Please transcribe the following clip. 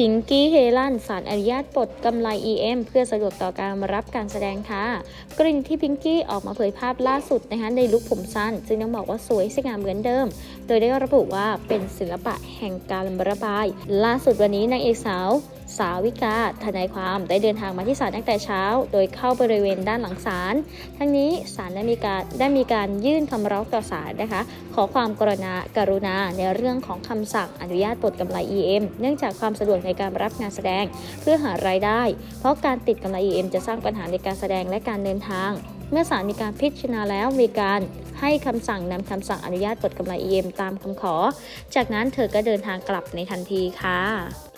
พิงกี้เฮลันสารอนุญาตปลดกำไร EM เพื่อสะดวกต่อการรับการแสดงค่ะ กรณีที่พิงกี้ออกมาเผยภาพล่าสุดนะคะในลุคผมสั้น ซึ่งต้องบอกว่าสวยสง่าเหมือนเดิม โดยได้ระบุว่าเป็นศิลปะแห่งการระบาย ล่าสุดวันนี้นางเอกสาวสาวิกาทนายความได้เดินทางมาที่ศาลตั้งแต่เช้า โดยเข้าบริเวณด้านหลังศาลทั้งนี้ศาลได้มีการได้มีการยื่นคำร้องต่อศาลนะคะ ขอความกรุณากรุณาในเรื่องของคำสั่งอนุญาตปลดกำไร EM เนื่องจากความสะดวกในการรับงานแสดงเพื่อหารายได้ เพราะการติดกำไร EM จะสร้างปัญหาในการแสดงและการเดินทาง เมื่อศาลมีการพิจารณาแล้วมีการให้คำสั่งนำคำสั่งอนุญาตปลดกำไร EM ตามคำขอ จากนั้นเธอก็เดินทางกลับในทันทีค่ะ